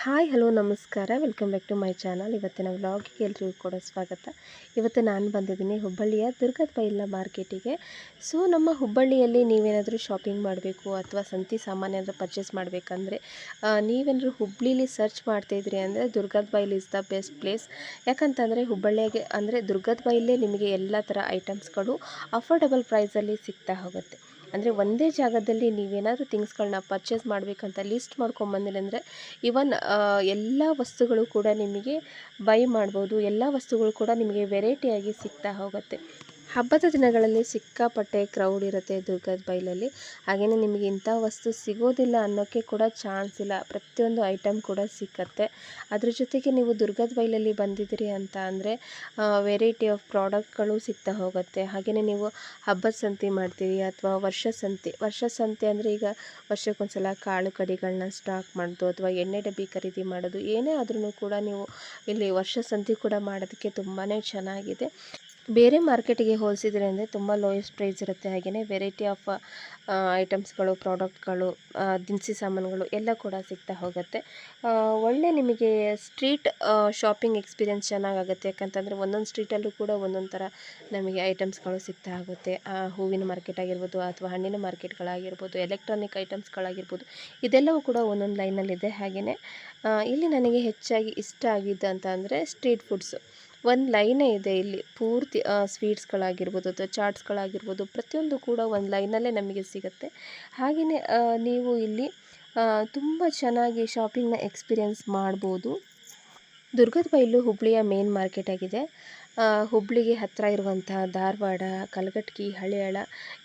Hi, hello, ನಮಸ್ಕಾರ. Welcome back to my channel ಇವತ್ತಿನ ವ್ಲಾಗಿಗೆ ಎಲ್ರಿಗೂ ಕೂಡ ಸ್ವಾಗತ. ಇವತ್ತು ನಾನು ಬಂದಿದ್ದೀನಿ ಹುಬ್ಬಳ್ಳಿಯ ದುರ್ಗದ ಬೈಲ ಮಾರ್ಕೆಟಿಗೆ ಸೊ ನಮ್ಮ ಹುಬ್ಬಳ್ಳಿಯಲ್ಲಿ ನೀವೇನಾದರೂ ಶಾಪಿಂಗ್ ಮಾಡಬೇಕು ಅಥವಾ ಸಂತಿ ಸಾಮಾನ್ಯ ಏನಾದರೂ ಪರ್ಚೇಸ್ ಮಾಡಬೇಕಂದ್ರೆ ನೀವೇನಾದರೂ ಹುಬ್ಳಿಲಿ ಸರ್ಚ್ ಮಾಡ್ತಾಯಿದ್ರಿ ಅಂದರೆ Durgada Bail is the best place ಯಾಕಂತಂದರೆ ಹುಬ್ಬಳ್ಳಿಯಾಗೆ ಅಂದರೆ ದುರ್ಗದ ಬೈಲೇ ನಿಮಗೆ ಎಲ್ಲ ಥರ ಐಟಮ್ಸ್ಗಳು ಅಫೋರ್ಡಬಲ್ ಪ್ರೈಸಲ್ಲಿ ಸಿಗ್ತಾ ಹೋಗುತ್ತೆ. ಅಂದರೆ ಒಂದೇ ಜಾಗದಲ್ಲಿ ನೀವೇನಾದರೂ ಥಿಂಗ್ಸ್ಗಳನ್ನ ಪರ್ಚೇಸ್ ಮಾಡಬೇಕಂತ ಲಿಸ್ಟ್ ಮಾಡ್ಕೊಂಬಂದಿಲ್ಲ ಅಂದರೆ ಇವನ್ ಎಲ್ಲ ವಸ್ತುಗಳು ಕೂಡ ನಿಮಗೆ ಬೈ ಮಾಡ್ಬೋದು. ಎಲ್ಲ ವಸ್ತುಗಳು ಕೂಡ ನಿಮಗೆ ವೆರೈಟಿಯಾಗಿ ಸಿಗ್ತಾ ಹೋಗುತ್ತೆ. ಹಬ್ಬದ ದಿನಗಳಲ್ಲಿ ಸಿಕ್ಕಾಪಟ್ಟೆ ಕ್ರೌಡ್ ಇರುತ್ತೆ ದುರ್ಗದ ಬೈಲಲ್ಲಿ. ಹಾಗೆಯೇ ನಿಮಗೆ ಇಂಥ ವಸ್ತು ಸಿಗೋದಿಲ್ಲ ಅನ್ನೋಕ್ಕೆ ಕೂಡ ಚಾನ್ಸ್ ಇಲ್ಲ. ಪ್ರತಿಯೊಂದು ಐಟಮ್ ಕೂಡ ಸಿಕ್ಕತ್ತೆ. ಅದ್ರ ಜೊತೆಗೆ ನೀವು ದುರ್ಗದ ಬೈಲಲ್ಲಿ ಬಂದಿದ್ದೀರಿ ಅಂತ ಅಂದರೆ ವೆರೈಟಿ ಆಫ್ ಪ್ರಾಡಕ್ಟ್ಗಳು ಸಿಗ್ತಾ ಹೋಗುತ್ತೆ. ಹಾಗೆಯೇ ನೀವು ಹಬ್ಬದ ಸಂತೆ ಮಾಡ್ತೀವಿ ಅಥವಾ ವರ್ಷ ಸಂತೆ. ವರ್ಷ ಸಂತೆ ಅಂದರೆ ಈಗ ವರ್ಷಕ್ಕೊಂದ್ಸಲ ಕಾಳು ಕಡಿಗಳನ್ನ ಸ್ಟಾಕ್ ಮಾಡೋದು ಅಥವಾ ಎಣ್ಣೆ ಡಬ್ಬಿ ಖರೀದಿ ಮಾಡೋದು ಏನೇ ಆದ್ರೂ ಕೂಡ ನೀವು ಇಲ್ಲಿ ವರ್ಷ ಸಂತೆ ಕೂಡ ಮಾಡೋದಕ್ಕೆ ತುಂಬಾ ಚೆನ್ನಾಗಿದೆ. ಬೇರೆ ಮಾರ್ಕೆಟಿಗೆ ಹೋಲಿಸಿದ್ರೆ ಅಂದರೆ ತುಂಬ ಲೋಯೆಸ್ಟ್ ಪ್ರೈಸ್ ಇರುತ್ತೆ. ಹಾಗೆಯೇ ವೆರೈಟಿ ಆಫ್ ಐಟಮ್ಸ್ಗಳು ಪ್ರಾಡಕ್ಟ್ಗಳು ದಿನಸಿ ಸಾಮಾನುಗಳು ಎಲ್ಲ ಕೂಡ ಸಿಗ್ತಾ ಹೋಗುತ್ತೆ. ಒಳ್ಳೆ ನಿಮಗೆ ಸ್ಟ್ರೀಟ್ ಶಾಪಿಂಗ್ ಎಕ್ಸ್ಪೀರಿಯೆನ್ಸ್ ಚೆನ್ನಾಗಾಗುತ್ತೆ. ಯಾಕಂತಂದರೆ ಒಂದೊಂದು ಸ್ಟ್ರೀಟಲ್ಲೂ ಕೂಡ ಒಂದೊಂದು ಥರ ನಮಗೆ ಐಟಮ್ಸ್ಗಳು ಸಿಗ್ತಾ ಆ, ಹೂವಿನ ಮಾರ್ಕೆಟ್ ಆಗಿರ್ಬೋದು ಅಥವಾ ಹಣ್ಣಿನ ಮಾರ್ಕೆಟ್ಗಳಾಗಿರ್ಬೋದು ಎಲೆಕ್ಟ್ರಾನಿಕ್ ಐಟಮ್ಸ್ಗಳಾಗಿರ್ಬೋದು ಇದೆಲ್ಲವೂ ಕೂಡ ಒಂದೊಂದು ಲೈನಲ್ಲಿದೆ ಹಾಗೆಯೇ ಇಲ್ಲಿ ನನಗೆ ಹೆಚ್ಚಾಗಿ ಇಷ್ಟ ಆಗಿದ್ದು ಅಂತ ಅಂದರೆ ಸ್ಟ್ರೀಟ್ ಫುಡ್ಸು ಒಂದು ಲೈನೇ ಇದೆ ಇಲ್ಲಿ. ಪೂರ್ತಿ ಸ್ವೀಟ್ಸ್ಗಳಾಗಿರ್ಬೋದು ಅಥವಾ ಚಾಟ್ಸ್ಗಳಾಗಿರ್ಬೋದು, ಪ್ರತಿಯೊಂದು ಕೂಡ ಒಂದು ಲೈನಲ್ಲೇ ನಮಗೆ ಸಿಗುತ್ತೆ. ಹಾಗೆಯೇ ನೀವು ಇಲ್ಲಿ ತುಂಬ ಚೆನ್ನಾಗಿ ಶಾಪಿಂಗ್ನ ಎಕ್ಸ್ಪೀರಿಯೆನ್ಸ್ ಮಾಡ್ಬೋದು. ದುರ್ಗದ ಬೈಲು ಹುಬ್ಬಳ್ಳಿಯ ಮೇನ್ ಮಾರ್ಕೆಟ್ ಆಗಿದೆ. ಹುಬ್ಬಳ್ಳಿಗೆ ಹತ್ತಿರ ಇರುವಂತಹ ಧಾರವಾಡ ಕಲಘಟಗಿ ಹಳಿಯಾಳ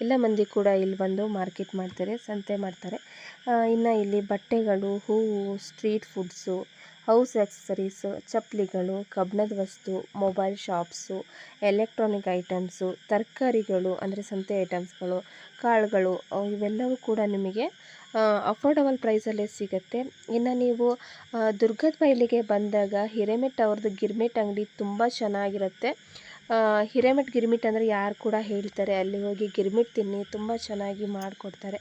ಎಲ್ಲ ಮಂದಿ ಕೂಡ ಇಲ್ಲಿ ಬಂದು ಮಾರ್ಕೆಟ್ ಮಾಡ್ತಾರೆ, ಸಂತೆ ಮಾಡ್ತಾರೆ. ಇನ್ನು ಇಲ್ಲಿ ಬಟ್ಟೆಗಳು, ಹೂವು, ಸ್ಟ್ರೀಟ್ ಫುಡ್ಸು ಹೌಸ್ ಆಕ್ಸಸರೀಸು ಚಪ್ಪಲಿಗಳು, ಕಬ್ಬಿಣದ ವಸ್ತು, ಮೊಬೈಲ್ ಶಾಪ್ಸು, ಎಲೆಕ್ಟ್ರಾನಿಕ್ ಐಟಮ್ಸು, ತರಕಾರಿಗಳು, ಅಂದರೆ ಸಂತೆ ಐಟಮ್ಸ್ಗಳು, ಕಾಳುಗಳು ಇವೆಲ್ಲವೂ ಕೂಡ ನಿಮಗೆ ಅಫೋರ್ಡಬಲ್ ಪ್ರೈಸಲ್ಲೇ ಸಿಗುತ್ತೆ. ಇನ್ನು ನೀವು ದುರ್ಗದ ಬೈಲಿಗೆ ಬಂದಾಗ ಹಿರೇಮೆಟ್ ಅವ್ರದ್ದು ಗಿರ್ಮಿಟ್ ಅಂಗಡಿ ತುಂಬ ಚೆನ್ನಾಗಿರುತ್ತೆ. ಹಿರೇಮೆಟ್ ಗಿರ್ಮಿಟ್ ಅಂದರೆ ಯಾರು ಕೂಡ ಹೇಳ್ತಾರೆ, ಅಲ್ಲಿ ಹೋಗಿ ಗಿರ್ಮಿಟ್ ತಿನ್ನಿ, ತುಂಬ ಚೆನ್ನಾಗಿ ಮಾಡಿಕೊಡ್ತಾರೆ.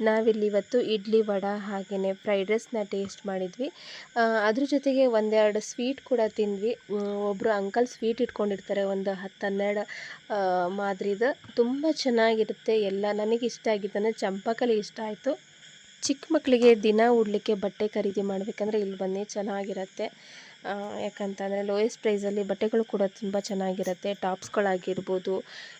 ನಾವಿಲ್ಲಿ ಇವತ್ತು ಇಡ್ಲಿ ವಡೆ ಹಾಗೆಯೇ ಫ್ರೈಡ್ ರೈಸ್ನ ಟೇಸ್ಟ್ ಮಾಡಿದ್ವಿ. ಅದ್ರ ಜೊತೆಗೆ ಒಂದೆರಡು ಸ್ವೀಟ್ ಕೂಡ ತಿಂದ್ವಿ. ಒಬ್ಬರು ಅಂಕಲ್ ಸ್ವೀಟ್ ಇಟ್ಕೊಂಡಿರ್ತಾರೆ, ಒಂದು ಹತ್ತು ಹನ್ನೆರಡು ಮಾದರಿದು. ತುಂಬ ಚೆನ್ನಾಗಿರುತ್ತೆ ಎಲ್ಲ. ನನಗೆ ಇಷ್ಟ ಆಗಿದ್ದನ್ನು ಚಂಪಕಲಿ ಇಷ್ಟ ಆಯಿತು. ಚಿಕ್ಕ ಮಕ್ಕಳಿಗೆ ದಿನ ಉಡಲಿಕ್ಕೆ ಬಟ್ಟೆ ಖರೀದಿ ಮಾಡಬೇಕಂದ್ರೆ ಇಲ್ಲಿ ಬನ್ನಿ, ಚೆನ್ನಾಗಿರುತ್ತೆ. ಯಾಕಂತಂದರೆ ಲೋಯೆಸ್ಟ್ ಪ್ರೈಸಲ್ಲಿ ಬಟ್ಟೆಗಳು ಕೂಡ ತುಂಬ ಚೆನ್ನಾಗಿರುತ್ತೆ ಟಾಪ್ಸ್ಗಳಾಗಿರ್ಬೋದು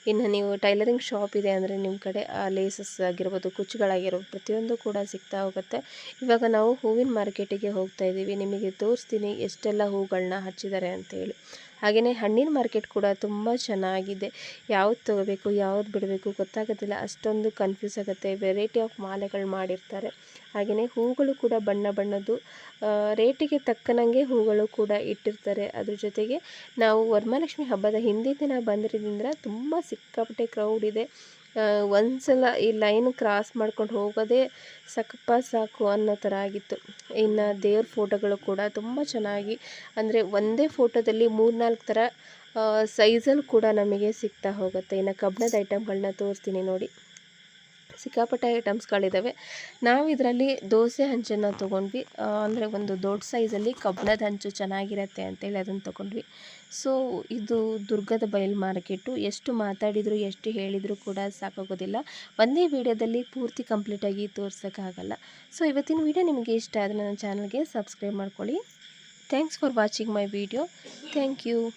ಇನ್ನು ನೀವು ಟೈಲರಿಂಗ್ ಶಾಪ್ ಇದೆ ಅಂದರೆ ನಿಮ್ಮ ಕಡೆ ಲೇಸಸ್ ಆಗಿರ್ಬೋದು, ಕುಚ್ಚುಗಳಾಗಿರ್ಬೋದು, ಪ್ರತಿಯೊಂದು ಕೂಡ ಸಿಗ್ತಾ ಹೋಗುತ್ತೆ. ಇವಾಗ ನಾವು ಹೂವಿನ ಮಾರ್ಕೆಟಿಗೆ ಹೋಗ್ತಾ ಇದ್ದೀವಿ ನಿಮಗೆ ತೋರಿಸ್ತೀನಿ ಎಷ್ಟೆಲ್ಲ ಹೂಗಳನ್ನ ಹಚ್ಚಿದ್ದಾರೆ ಅಂತೇಳಿ ಹಾಗೆಯೇ ಹಣ್ಣಿನ ಮಾರ್ಕೆಟ್ ಕೂಡ ತುಂಬ ಚೆನ್ನಾಗಿದೆ. ಯಾವ್ದು ತೊಗೋಬೇಕು, ಯಾವ್ದು ಬಿಡಬೇಕು ಗೊತ್ತಾಗೋದಿಲ್ಲ. ಅಷ್ಟೊಂದು ಕನ್ಫ್ಯೂಸ್ ಆಗುತ್ತೆ. ವೆರೈಟಿ ಆಫ್ ಮಾಲೆಗಳು ಮಾಡಿರ್ತಾರೆ. ಹಾಗೆಯೇ ಹೂಗಳು ಕೂಡ ಬಣ್ಣ ಬಣ್ಣದ್ದು ರೇಟಿಗೆ ತಕ್ಕನಂಗೆ ಹೂಗಳು ಕೂಡ ಇಟ್ಟಿರ್ತಾರೆ. ಅದ್ರ ಜೊತೆಗೆ ನಾವು ವರಮಹಾಲಕ್ಷ್ಮಿ ಹಬ್ಬದ ಹಿಂದಿನ ದಿನ ಬಂದಿರೋದ್ರಿಂದ ತುಂಬ ಸಿಕ್ಕಾಪಟ್ಟೆ ಕ್ರೌಡ್ ಇದೆ. ಒಂದ್ಸಲ ಈ ಲೈನ್ ಕ್ರಾಸ್ ಮಾಡ್ಕೊಂಡು ಹೋಗೋದೇ ಸಕಪ್ಪ ಸಾಕು ಅನ್ನೋ ಥರ ಆಗಿತ್ತು. ಇನ್ನು ದೇವ್ರ ಫೋಟೋಗಳು ಕೂಡ ತುಂಬ ಚೆನ್ನಾಗಿ, ಅಂದರೆ ಒಂದೇ ಫೋಟೋದಲ್ಲಿ ಮೂರ್ನಾಲ್ಕು ಥರ ಸೈಜಲ್ಲಿ ಕೂಡ ನಮಗೆ ಸಿಗ್ತಾ ಹೋಗುತ್ತೆ. ಇನ್ನು ಕಬ್ಬಿಣದ ಐಟಮ್ಗಳನ್ನ ತೋರಿಸ್ತೀನಿ ನೋಡಿ. ಸಿಕ್ಕಾಪಟ್ಟೆ ಐಟಮ್ಸ್ಗಳಿದ್ದಾವೆ. ನಾವು ಇದರಲ್ಲಿ ದೋಸೆ ಹಂಚನ್ನ ತೊಗೊಂಡ್ವಿ. ಅಂದರೆ ಒಂದು ದೊಡ್ಡ ಸೈಜಲ್ಲಿ ಕಬ್ಬಿಣದ ಹಂಚು ಚೆನ್ನಾಗಿರುತ್ತೆ ಅಂತೇಳಿ ಅದನ್ನು ತೊಗೊಂಡ್ವಿ. ಸೊ, ಇದು ದುರ್ಗದ ಬಯಲು ಮಾರ್ಕೆಟು. ಎಷ್ಟು ಮಾತಾಡಿದರೂ, ಎಷ್ಟು ಹೇಳಿದರೂ ಕೂಡ ಸಾಕಾಗೋದಿಲ್ಲ. ಒಂದೇ ವಿಡಿಯೋದಲ್ಲಿ ಪೂರ್ತಿ ಕಂಪ್ಲೀಟಾಗಿ ತೋರ್ಸೋಕ್ಕಾಗಲ್ಲ. ಸೊ, ಇವತ್ತಿನ ವಿಡಿಯೋ ನಿಮಗೆ ಇಷ್ಟ ಆದರೆ ನನ್ನ ಚಾನಲ್ಗೆ ಸಬ್ಸ್ಕ್ರೈಬ್ ಮಾಡ್ಕೊಳ್ಳಿ. Thanks for watching my video. Thank you.